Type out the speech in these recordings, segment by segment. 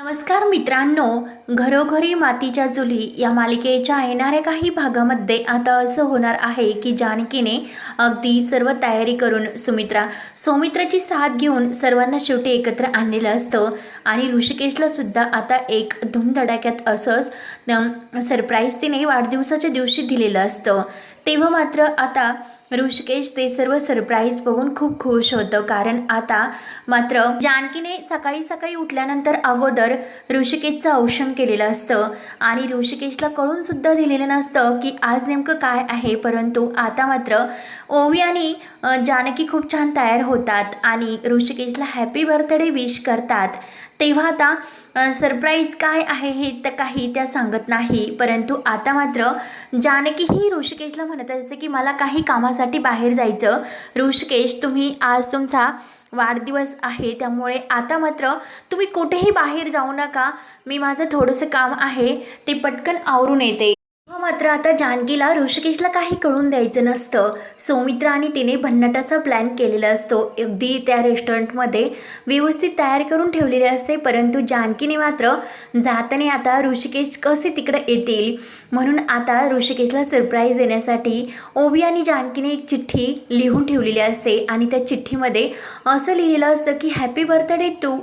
नमस्कार मित्रांनो घरोघरी मातीच्या चुली या मालिकेच्या येणाऱ्या काही भागामध्ये आता असं होणार आहे की जानकीने अगदी सर्व तयारी करून सुमित्रा सौमित्राची साथ घेऊन सर्वांना शेवटी एकत्र आणलेलं असतं आणि ऋषिकेशला सुद्धा आता एक धूमधडाक्यात असंच सरप्राईज तिने वाढदिवसाच्या दिवशी दिलेलं असतं. तेव्हा मात्र आता ऋषिकेश ते सर्व सरप्राईज बघून खूप खुश होतं. कारण आता मात्र जानकीने सकाळी सकाळी उठल्यानंतर अगोदर ऋषिकेशचं औषण केलेलं असतं. आणि ऋषिकेशला कळून सुद्धा दिलेलं नसतं की आज नेमकं काय आहे. परंतु आता मात्र ओवी आणि जानकी खूप छान तयार होतात. आणि ऋषिकेशला हॅपी बर्थडे विश करतात. तेव्हा आता सरप्राईज काय आहे हे तर काही त्या सांगत नाही. परंतु आता मात्र जानकी ही ऋषिकेशला म्हणत असते की मला काही कामासाठी बाहेर जायचं. ऋषिकेश तुम्ही आज तुमचा वाढदिवस आहे त्यामुळे आता मात्र तुम्ही कुठेही बाहेर जाऊ नका. मी माझं थोडंसं काम आहे ते पटकन आवरून येते. मात्र आता जानकीला ऋषिकेशला काही कळून द्यायचं नसतं. सौमित्र आणि तिने भन्नाटाचा प्लॅन केलेला असतो. अगदी त्या रेस्टॉरंटमध्ये व्यवस्थित तयार करून ठेवलेले असते परंतु जानकीने मात्र जाताना आता ऋषिकेश कसे तिकडे येतील? म्हणून आता ऋषिकेशला सरप्राईज देण्यासाठी ओबी आणि जानकीने एक चिठ्ठी लिहून ठेवलेली असते आणि त्या चिठ्ठीमध्ये असं लिहिलेलं असतं की हॅपी बर्थडे टू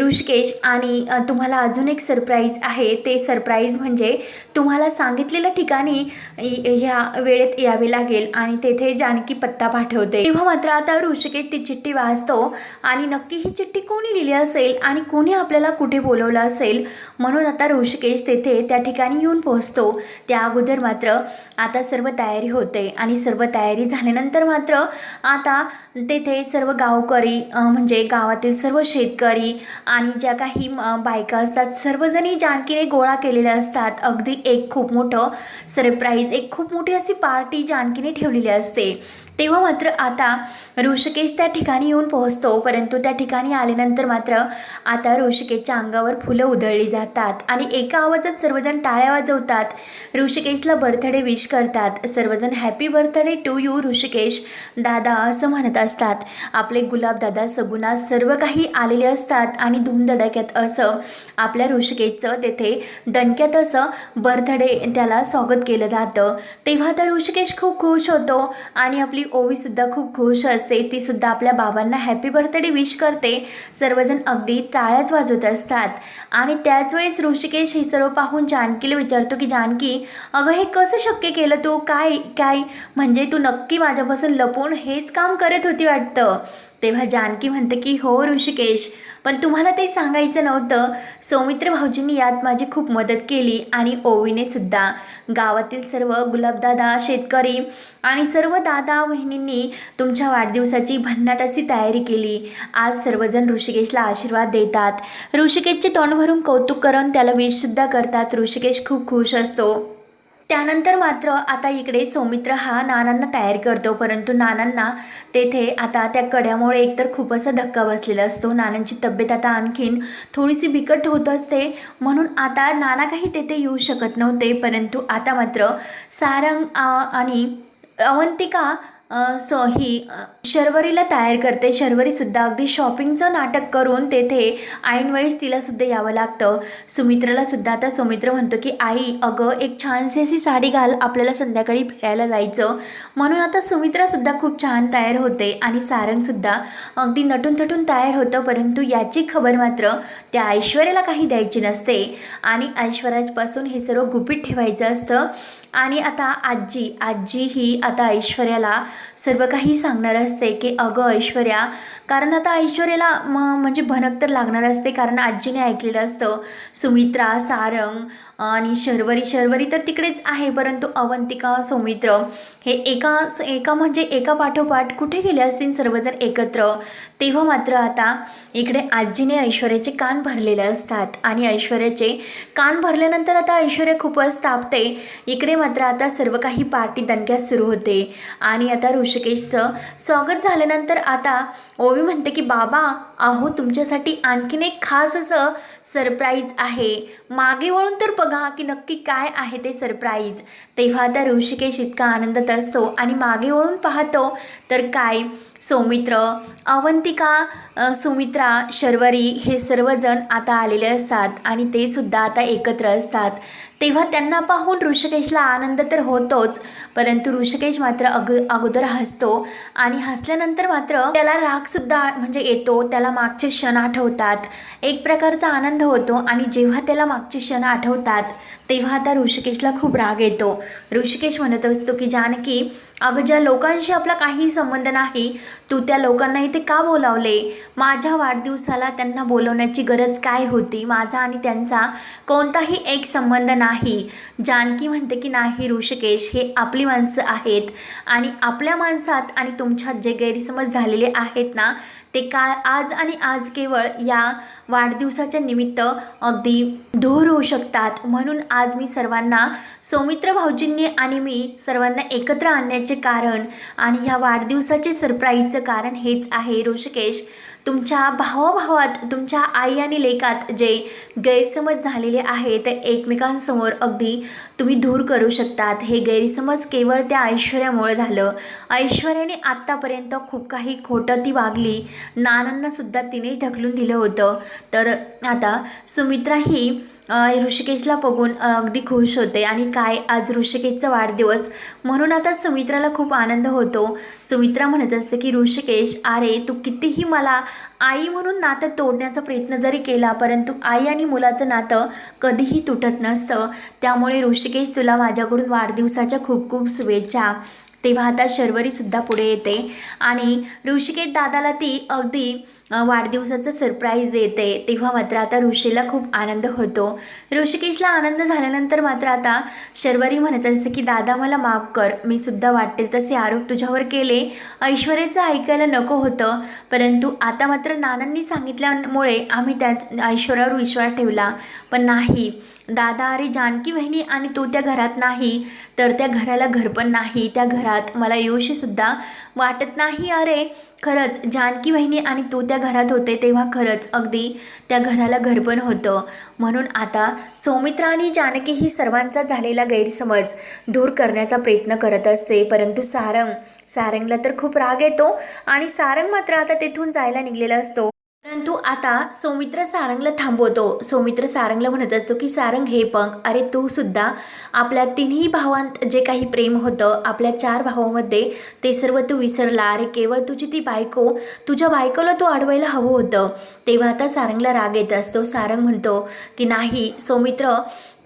ऋषिकेश आणि तुम्हाला अजून एक सरप्राईज आहे. ते सरप्राईज म्हणजे तुम्हाला सांगितलेल्या ठिकाणी ह्या वेळेत यावे लागेल आणि तेथे जानकी पत्ता पाठवते. तेव्हा मात्र आता ऋषिकेश ती चिठ्ठी वाचतो आणि नक्की ही चिठ्ठी कोणी लिहिली असेल आणि कोणी आपल्याला कुठे बोलवलं असेल म्हणून आता ऋषिकेश तेथे त्या ठिकाणी येऊन पोहोचतो. त्या अगोदर मात्र आता सर्व तयारी होते आणि सर्व तयारी झाल्यानंतर मात्र आता तेथे सर्व गावकरी म्हणजे गावातील सर्व शेतकरी आणि ज्या काही बायका असतात सर्वजणी जानकीने गोळा केलेल्या असतात. अगदी एक खूप मोठं सरप्राईज एक खूप मोठी अशी पार्टी जानकीने ठेवलेली असते. तेव्हा मात्र आता ऋषिकेश त्या ठिकाणी येऊन पोहोचतो परंतु त्या ठिकाणी आल्यानंतर मात्र आता ऋषिकेशच्या अंगावर फुलं उधळली जातात आणि एका आवाजात सर्वजण टाळ्या वाजवतात. ऋषिकेशला बर्थडे विश करतात. सर्वजण happy birthday to you Rishikesh. दादा असं म्हणत असतात. आपले गुलाबदादा सगुणा सर्व काही आलेले असतात आणि धूमधडाक्यात असं आपल्या ऋषिकेशचं तेथे दणक्यात असं बर्थडे त्याला स्वागत केलं जातं. तेव्हा तर ऋषिकेश खूप खुश होतो आणि आपली ओवीसुद्धा खूप खुश असते. तीसुद्धा आपल्या बाबांना हॅपी बर्थडे विश करते. सर्वजण अगदी टाळ्याच वाजवत असतात. आणि त्याच वेळेस ऋषिकेश हे सर्व पाहून जानकीला विचारतो की जानकी अगं हे कसं शक्य केलं तू? काय काय? म्हणजे तू नक्की माझ्यापासून लपून हेच काम करत होती वाटतं? तेव्हा जानकी म्हणते की हो ऋषिकेश पण तुम्हाला ते सांगायचं नव्हतं. सौमित्र भाऊजींनी यात माझी खूप मदत केली आणि ओवीने सुद्धा. गावातील सर्व गुलाबदादा शेतकरी आणि सर्व दादा बहिणींनी तुमच्या वाढदिवसाची भन्नाट अशी तयारी केली. आज सर्वजण ऋषिकेशला आशीर्वाद देतात. ऋषिकेशचे तोंड भरून कौतुक करून त्याला विषसुद्धा करतात. ऋषिकेश खूप खुश असतो. त्यानंतर मात्र आता इकडे सौमित्र हा नानांना तयार करतो परंतु नानांना तेथे आता त्या कड्यामुळे एकतर खूप असा धक्का बसलेला असतो. नानांची तब्येत आता आणखीन थोडीशी बिकट होत असते. म्हणून आता नाना काही तेथे येऊ शकत नव्हते परंतु आता मात्र सारंग आणि अवंतिका स ही शर्वरीला तयार करते. शर्वरीसुद्धा अगदी शॉपिंगचं नाटक करून तेथे ऐनवेळेस तिलासुद्धा यावं लागतं. सुमित्राला सुद्धा आता सुमित्र म्हणतो की आई अगं एक छानशी अशी साडी घाल आपल्याला संध्याकाळी फिरायला जायचं. म्हणून आता सुमित्रासुद्धा खूप छान तयार होते आणि सारंगसुद्धा अगदी नटून थटून तयार होतं परंतु याची खबर मात्र त्या ऐश्वर्याला काही द्यायची नसते. आणि ऐश्वर्यापासून हे सर्व गुपित ठेवायचं असतं. आणि आता आजी आजी ही आता ऐश्वर्याला सर्व काही सांगणार असते. की अगं ऐश्वर्या कारण आता ऐश्वर्याला म म्हणजे भनक तर लागणार असते कारण आजीने ऐकलेलं असतं सुमित्रा सारंग आणि शर्वरी. शर्वरी तर तिकडेच आहे परंतु अवंतिका सौमित्र हे एका एका म्हणजे एका पाठोपाठ कुठे गेले असतील सर्वजण एकत्र? तेव्हा मात्र आता इकडे आजीने ऐश्वर्याचे कान भरलेले असतात आणि ऐश्वर्याचे कान भरल्यानंतर आता ऐश्वर्या खूपच तापते. इकडे मात्र आता सर्व काही पार्टी दणक्यात सुरू होते. आणि आता ऋषिकेशचं स्वागत झाल्यानंतर आता ओवी म्हणते की बाबा आहो तुमच्यासाठी आणखीन एक खास असं सरप्राईज आहे. मागे वळून तर बघा की नक्की काय आहे ते सरप्राईज तेव्हा आता ऋषिकेश इतका आनंदात असतो आणि मागे वळून पाहतो तर काय सौमित्र अवंतिका सुमित्रा शर्वरी हे सर्वजण आता आलेले असतात आणि ते सुद्धा आता एकत्र असतात. तेव्हा त्यांना पाहून ऋषिकेशला आनंद तर होतोच परंतु ऋषिकेश मात्र अग अगोदर हसतो आणि हसल्यानंतर मात्र त्याला रागसुद्धा म्हणजे येतो त्याला मागचे क्षण आठवतात. एक प्रकारचा आनंद होतो आणि जेव्हा त्याला मागचे क्षण आठवतात तेव्हा आता ऋषिकेशला खूप राग येतो. ऋषिकेश म्हणत असतो की जानकी अगं ज्या लोकांशी आपला काही संबंध नाही तू त्या लोकांना इथे का बोलावले? माझ्या वाढदिवसाला त्यांना बोलवण्याची गरज काय होती? माझा आणि त्यांचा कोणताही एक संबंध नाही. नाही. जानकी म्हणते की नाही ऋषिकेश हे आपली माणसं आहेत. आणि आपल्या माणसात आणि तुमच्यात जे गैरसमज झालेले आहेत ना ते का आज आणि आज केवळ या वाढदिवसाच्या निमित्त अगदी दूर होऊ शकतात. म्हणून आज मी सर्वांना सौमित्र भाऊजींनी आणि मी सर्वांना एकत्र आणण्याचे कारण आणि ह्या वाढदिवसाचे सरप्राईजचं कारण हेच आहे ऋषिकेश. तुमच्या भावाभावात तुमच्या आई आणि लेकात जे गैरसमज झालेले आहे ते एकमेकांसमोर अगदी तुम्ही दूर करू शकतात. हे गैरसमज केवळ त्या ऐश्वर्यामुळे झालं. ऐश्वर्याने आत्तापर्यंत खूप काही खोटं ती वागली. नानांनासुद्धा तिने ढकलून दिलं होतं. तर आता सुमित्रा ही ऋषिकेशला बघून अगदी खुश होते. आणि काय आज ऋषिकेशचा वाढदिवस. म्हणून आता सुमित्राला खूप आनंद होतो. सुमित्रा म्हणत असते की ऋषिकेश अरे तू कितीही मला आई म्हणून नातं तोडण्याचा प्रयत्न जरी केला परंतु आई आणि मुलाचं नातं कधीही तुटत नसतं. त्यामुळे ऋषिकेश तुला माझ्याकडून वाढदिवसाच्या खूप खूप शुभेच्छा. तेव्हा आता शर्वरीसुद्धा पुढे येते. आणि ऋषिकेश दादाला ती अगदी वाढदिवसाचं सरप्राईज देते. तेव्हा मात्र आता ऋषीला खूप आनंद होतो. ऋषिकेशला आनंद झाल्यानंतर मात्र आता शर्वरी म्हणत असते की दादा मला माफ कर. मी सुद्धा वाटेल तसे आरोप तुझ्यावर केले. ऐश्वर्याचं ऐकायला नको होतं. परंतु आता मात्र नानांनी सांगितल्यामुळे आम्ही त्या ऐश्वर्यावर विश्वास ठेवला. पण नाही. दादा अरे जानकी बहिणी आणि तू त्या घरात नाही. तर त्या घराला घर पण नाही. त्या घरात मला येऊशीसुद्धा वाटत नाही. अरे खरंच जानकी बहिणी आणि तू त्या घरात होते तेव्हा खरंच अगदी त्या घराला घरपण होतं. म्हणून आता सौमित्रा आणि जानकी ही सर्वांचा झालेला गैरसमज दूर करण्याचा प्रयत्न करत असते. परंतु सारंग सारंगला तर खूप राग येतो आणि सारंग मात्र आता तेथून जायला निघलेला असतो. परंतु आता सौमित्र सारंगला थांबवतो. सौमित्र सारंगला म्हणत असतो की सारंग हे पंख अरे तू सुद्धा आपल्या तिन्ही भावांत जे काही प्रेम होतं आपल्या चार भावामध्ये ते सर्व तू विसरला. अरे केवळ तुझी ती बायको तुझ्या बायकोला तू अडवायला हवं होतं. तेव्हा आता सारंगला राग येत असतो. सारंग म्हणतो की नाही सौमित्र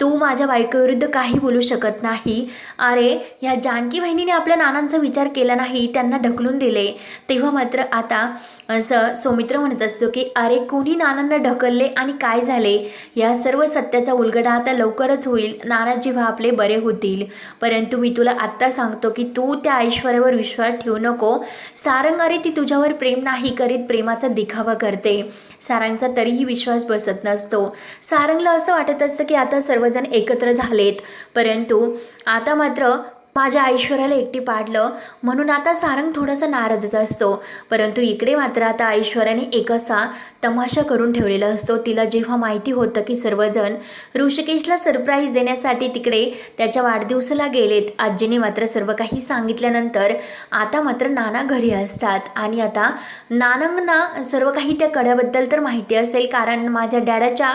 तू माझ्या बायकोविरुद्ध काही बोलू शकत नाही. अरे ह्या जानकी बहिणीने आपल्या नानांचा विचार केला नाही त्यांना ढकलून दिले. तेव्हा मात्र आता असं सौमित्र म्हणत असतो की अरे कोणी नानांना ढकलले आणि काय झाले? या सर्व सत्याचा उलगडा आता लवकरच होईल. नाना जेव्हा आपले बरे होतील. परंतु मी तुला आत्ता सांगतो की तू त्या ऐश्वर्यावर विश्वास ठेवू नको. सारंग अरे ती तुझ्यावर प्रेम नाही करीत. प्रेमाचा दिखावा करते. सारंगचा तरीही विश्वास बसत नसतो. सारंगला असं वाटत असतं की आता सर्वजण एकत्र झालेत. परंतु आता मात्र माझ्या ऐश्वर्याला एकटी पाडलं. म्हणून आता सारंग थोडासा नाराजच असतो. परंतु इकडे मात्र आता ऐश्वर्याने एक असा तमाशा करून ठेवलेला असतो. तिला जेव्हा माहिती होतं की सर्वजण ऋषिकेशला सरप्राईज देण्यासाठी तिकडे त्याच्या वाढदिवसाला गेलेत. आजीने मात्र सर्व काही सांगितल्यानंतर आता मात्र नाना घरी असतात. आणि आता नानांना सर्व काही त्या कड्याबद्दल तर माहिती असेल. कारण माझ्या डॅडाच्या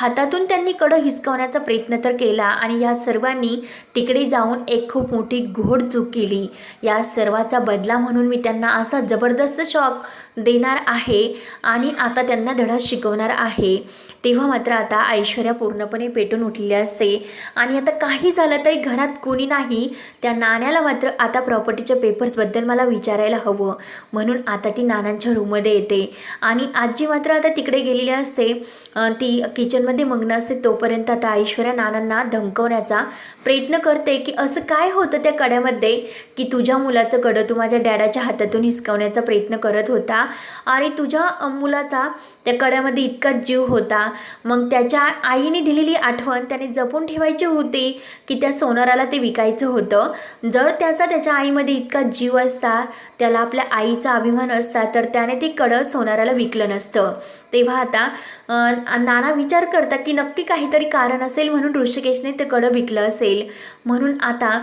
हातातून त्यांनी कडं हिसकवण्याचा प्रयत्न तर केला. आणि या सर्वांनी तिकडे जाऊन एक खूप मोठी घोड चूक केली. या सर्वाचा बदला म्हणून मी त्यांना असा जबरदस्त शॉक देणार आहे आणि आता त्यांना धडा शिकवणार आहे. तेव्हा मात्र आता ऐश्वर्या पूर्णपणे पेटून उठलेली असते. आणि आता काही झालं तरी घरात कोणी नाही. त्या नाण्याला मात्र आता प्रॉपर्टीच्या पेपर्सबद्दल मला विचारायला हवं. म्हणून आता ती नानांच्या रूममध्ये येते. आणि आजी मात्र आता तिकडे गेलेली असते. ती किचनमध्ये मग्न असते तोपर्यंत आता ऐश्वर्या नानांना धमकवण्याचा प्रयत्न करते की असं काय होतं त्या कड्यामध्ये. की तुझ्या मुलाचं कडं तू माझ्या डॅडाच्या हातातून हिसकवण्याचा प्रयत्न करत होता. आणि तुझ्या मुलाचा त्या कड्यामध्ये इतका जीव होता. मग त्याच्या आईने दिलेली आठवण त्याने जपून ठेवायची होती की त्या सोनाराला ते विकायचं होतं. जर त्याचा त्याच्या आईमध्ये इतका जीव असता त्याला आपल्या आईचा अभिमान असता तर त्याने ते कडं सोनाराला विकलं नसतं. तेव्हा आता नाना विचार करता की नक्की काहीतरी कारण असेल म्हणून ऋषिकेशने ते कडं विकलं असेल. म्हणून आता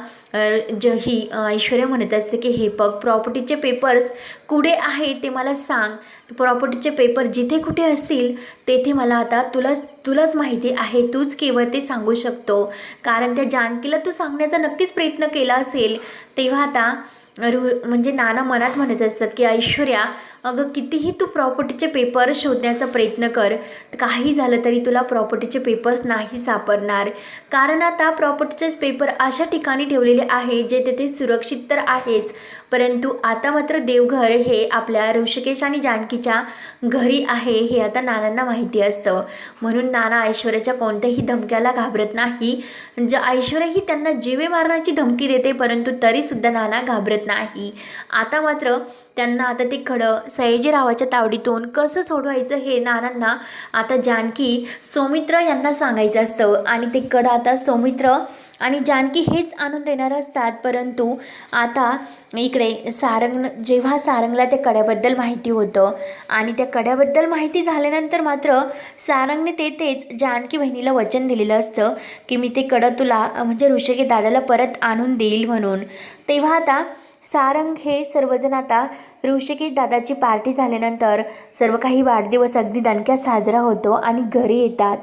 ज ही ऐश्वर्या म्हणत असते की हे बघ प्रॉपर्टीचे पेपर्स कुठे आहे ते मला सांग. प्रॉपर्टीचे पेपर जिथे कुठे असतील तेथे मला आता तुलाच तुलाच माहिती आहे. तूच केवळ ते सांगू शकतो. कारण त्या जानकीला तू सांगण्याचा नक्कीच प्रयत्न केला असेल. तेव्हा आता रु म्हणजे नाना मनात म्हणत असतात की ऐश्वर्या अगं कितीही तू प्रॉपर्टीचे पेपर शोधण्याचा प्रयत्न कर काही झालं तरी तुला प्रॉपर्टीचे पेपर्स नाही सापडणार. कारण आता प्रॉपर्टीचे पेपर अशा ठिकाणी ठेवलेले आहे जे तेथे सुरक्षित तर आहेच. परंतु आता मात्र देवघर हे आपल्या ऋषिकेश आणि जानकीच्या घरी आहे हे आता नानांना माहिती असतं. म्हणून नाना ऐश्वर्याच्या कोणत्याही धमक्याला घाबरत नाही. ज ऐश्वर्या ही त्यांना जीवे मारण्याची धमकी देते परंतु तरीसुद्धा नाना घाबरत नाही. आता मात्र त्यांना आता ते खडं सयाजीरावाच्या तावडीतून कसं सोडवायचं हे नानांना आता जानकी सौमित्र यांना सांगायचं असतं. आणि ते कडं आता सौमित्र आणि जानकी हेच आणून देणार असतात. परंतु आता इकडे सारंग जेव्हा सारंगला त्या कड्याबद्दल माहिती होतं आणि त्या कड्याबद्दल माहिती झाल्यानंतर मात्र सारंगने ते तेच जानकी बहिणीला वचन दिलेलं असतं की मी ते कडं तुला म्हणजे ऋषिके दादाला परत आणून देईल म्हणून. तेव्हा आता सारंग हे सर्वजण आता ऋषिकेश दादाची पार्टी झाल्यानंतर सर्व काही वाढदिवस अगदी दणक्यात साजरा होतो आणि घरी येतात.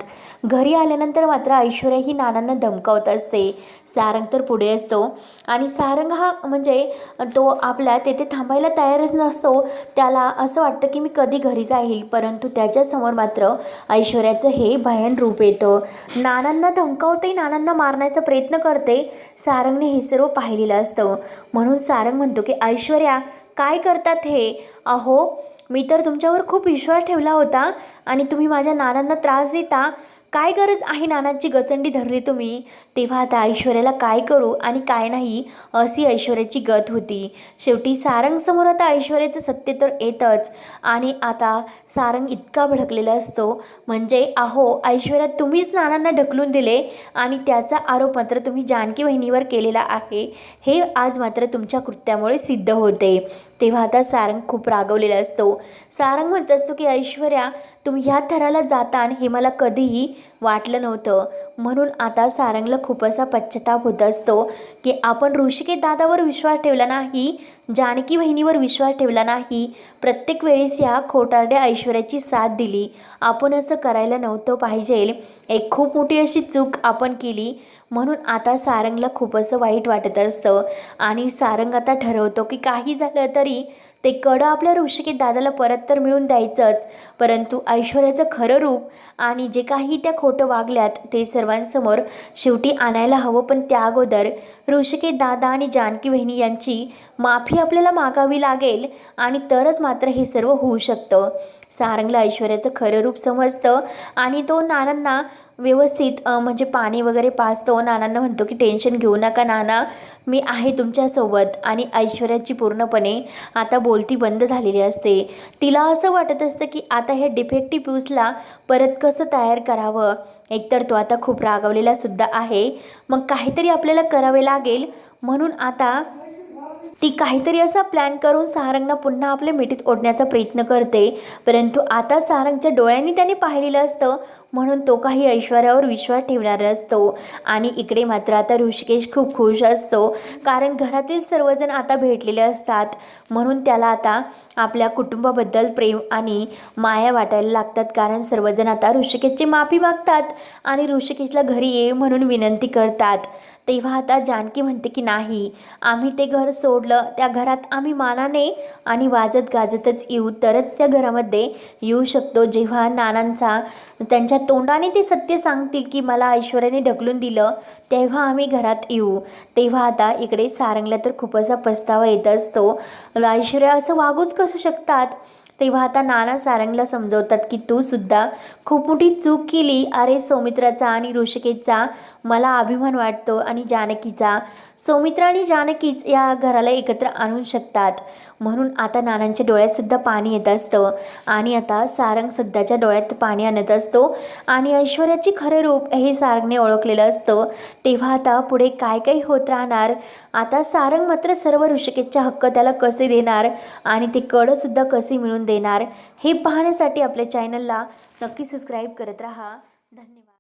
घरी आल्यानंतर मात्र ऐश्वर्या ही नानांना धमकावत असते. सारंग तर पुढे असतो आणि सारंग हा म्हणजे तो आपल्या तेथे थांबायला तयारच नसतो. त्याला असं वाटतं की मी कधी घरी जाईल परंतु त्याच्यासमोर मात्र ऐश्वर्याचं हे भयान रूप येतं. नानांना धमकावते नानांना मारण्याचा प्रयत्न करते. सारंगने हे सर्व पाहिलेलं असतं. म्हणून सारंग म्हणतो की ऐश्वर्या काय करतात हे? अहो मी तर तुमच्यावर खूप विश्वास ठेवला होता आणि तुम्ही माझ्या नानांना त्रास देता. काय गरज आहे नानांची गचंडी धरली तुम्ही? तेव्हा आता ऐश्वर्याला काय करू आणि काय नाही अशी ऐश्वर्याची गत होती. शेवटी सारंगसमोर आता ऐश्वर्याचं सत्य तर येतच. आणि आता सारंग इतका भडकलेला असतो. म्हणजे अहो ऐश्वर्या तुम्हीच नानांना ढकलून दिले आणि त्याचा आरोप मात्र तुम्ही जानकी वहिनीवर केलेला आहे. हे आज मात्र तुमच्या कृत्यामुळे सिद्ध होते. तेव्हा आता सारंग खूप रागवलेला असतो. सारंग म्हणत असतो की ऐश्वर्या तुम्ही ह्या थराला जातान हे मला कधीही वाटलं नव्हतं. म्हणून आता सारंगला खूप असा पश्चाताप होत असतो की आपण ऋषिकेश दादावर विश्वास ठेवला नाही जानकी बहिणीवर विश्वास ठेवला नाही. प्रत्येक वेळेस या खोटारड्या ऐश्वर्याची साथ दिली. आपण असं करायला नव्हतं पाहिजे. एक खूप मोठी अशी चूक आपण केली. म्हणून आता सारंगला खूप असं वाईट वाटत असतं. आणि सारंग आता ठरवतो की काही झालं तरी ते कडं आपल्या ऋषिकेत दादाला परत तर मिळून द्यायचंच परंतु ऐश्वर्याचं खरं रूप आणि जे काही त्या खोटं वागल्यात ते सर्वांसमोर शेवटी आणायला हवं. पण त्या अगोदर ऋषिकेत दादा आणि जानकी बहिणी यांची माफी आपल्याला मागावी लागेल आणि तरच मात्र हे सर्व होऊ शकतं. सारंगला ऐश्वर्याचं खरं रूप समजतं आणि तो नानांना व्यवस्थित म्हणजे पाणी वगैरे पाचतो नानांना म्हणतो की टेन्शन घेऊ नका नाना. मी आहे तुमच्यासोबत आणि ऐश्वर्याची पूर्णपणे आता बोलती बंद झालेली असते. तिला असं वाटत असतं की आता हे डिफेक्टिव्ह प्यूसला परत कसं तयार करावं? एकतर तो आता खूप रागवलेला सुद्धा आहे. मग काहीतरी आपल्याला करावे लागेल. म्हणून आता ती काहीतरी असा प्लॅन करून सारंगना पुन्हा आपल्या मिठीत ओढण्याचा प्रयत्न करते. परंतु आता सारंगच्या डोळ्यांनी त्याने पाहिलेलं असतं म्हणून तो काही ऐश्वर्यावर विश्वास ठेवणार असतो आणि इकडे मात्र आता ऋषिकेश खूप खुश असतो कारण घरातील सर्वजण आता भेटलेले असतात. म्हणून त्याला आता आपल्या कुटुंबाबद्दल प्रेम आणि माया वाटायला लागतात कारण सर्वजण आता ऋषिकेशची माफी मागतात आणि ऋषिकेशला घरी ये म्हणून विनंती करतात. तेव्हा आता जानकी म्हणते की नाही आम्ही ते घर सोडलं त्या घरात आम्ही मानाने आणि वाजत गाजतच येऊ तरच त्या घरामध्ये येऊ शकतो. जेव्हा नानांचा त्यांच्या तोंडाने ते सत्य सांगतील की मला ऐश्वर्याने ढकलून दिलं तेव्हा आम्ही घरात येऊ. तेव्हा आता इकडे सारंगला तर खूप असा पस्तावा येत असतो. ऐश्वर्या असं वागूच कसं शकतात? तेव्हा आता नाना सारंगला समजवतात की तू सुद्धा खूप मोठी चूक केली. अरे सौमित्राचा आणि ऋषिकेशचा मला अभिमान वाटतो आणि जानकीचा. सौमित्रा आणि जानकीच या घराला एकत्र आणू शकतात. म्हणून आता नानांच्या डोळ्यातसुद्धा पाणी येत असतं. आणि आता सारंग सध्याच्या डोळ्यात पाणी आणत असतो. आणि ऐश्वर्याची खरे रूप हे सारंगने ओळखलेलं असतं. तेव्हा आता पुढे काय काय होत राहणार? आता सारंग मात्र सर्व ऋषिकेशच्या हक्क त्याला कसे देणार? आणि ते कडंसुद्धा कसे मिळून देणार? हे पाहण्यासाठी आपल्या चॅनलला नक्की सबस्क्राईब करत राहा. धन्यवाद.